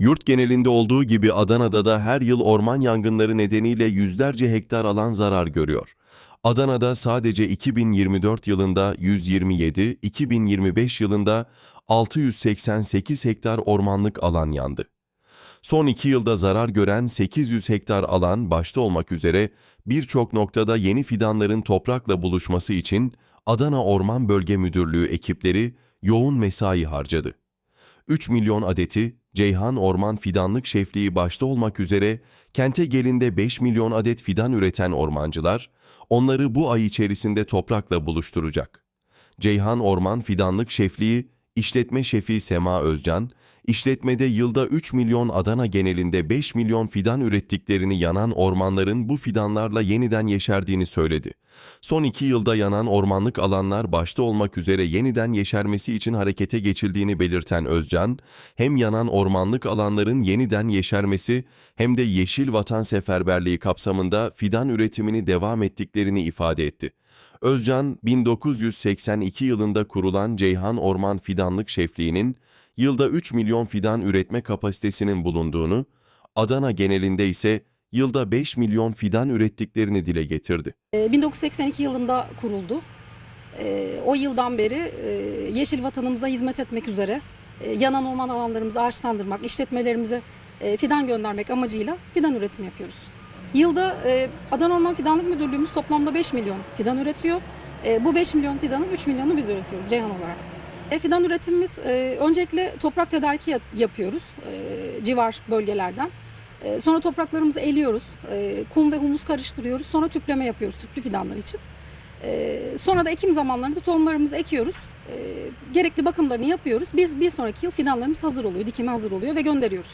Yurt genelinde olduğu gibi Adana'da da her yıl orman yangınları nedeniyle yüzlerce hektar alan zarar görüyor. Adana'da sadece 2024 yılında 127, 2025 yılında 688 hektar ormanlık alan yandı. Son iki yılda zarar gören 800 hektar alan başta olmak üzere birçok noktada yeni fidanların toprakla buluşması için Adana Orman Bölge Müdürlüğü ekipleri yoğun mesai harcadı. 3 milyon adeti Ceyhan Orman Fidanlık Şefliği başta olmak üzere kente gelinde 5 milyon adet fidan üreten ormancılar onları bu ay içerisinde toprakla buluşturacak. Ceyhan Orman Fidanlık Şefliği İşletme Şefi Sema Özcan, işletmede yılda 3 milyon Adana genelinde 5 milyon fidan ürettiklerini yanan ormanların bu fidanlarla yeniden yeşerdiğini söyledi. Son iki yılda yanan ormanlık alanlar başta olmak üzere yeniden yeşermesi için harekete geçildiğini belirten Özcan, hem yanan ormanlık alanların yeniden yeşermesi hem de Yeşil Vatan Seferberliği kapsamında fidan üretimini devam ettiklerini ifade etti. Özcan, 1982 yılında kurulan Ceyhan Orman Fidanlık Şefliği'nin yılda 3 milyon fidan üretme kapasitesinin bulunduğunu, Adana genelinde ise yılda 5 milyon fidan ürettiklerini dile getirdi. Ee, 1982 yılında kuruldu. Ee, O yıldan beri e, yeşil vatanımıza hizmet etmek üzere e, yanan orman alanlarımızı ağaçlandırmak, işletmelerimize e, fidan göndermek amacıyla fidan üretimi yapıyoruz. Yılda e, Adana Orman Fidanlık Müdürlüğümüz toplamda 5 milyon fidan üretiyor. E, Bu 5 milyon fidanın 3 milyonunu biz üretiyoruz Ceyhan olarak. E, Fidan üretimimiz e, öncelikle toprak tedariki yap- yapıyoruz e, civar bölgelerden. E, Sonra topraklarımızı eliyoruz. E, Kum ve humus karıştırıyoruz. Sonra tüpleme yapıyoruz tüplü fidanlar için. E, Sonra da ekim zamanlarında tohumlarımızı ekiyoruz. E, Gerekli bakımlarını yapıyoruz. Biz bir sonraki yıl fidanlarımız hazır oluyor, dikime hazır oluyor ve gönderiyoruz.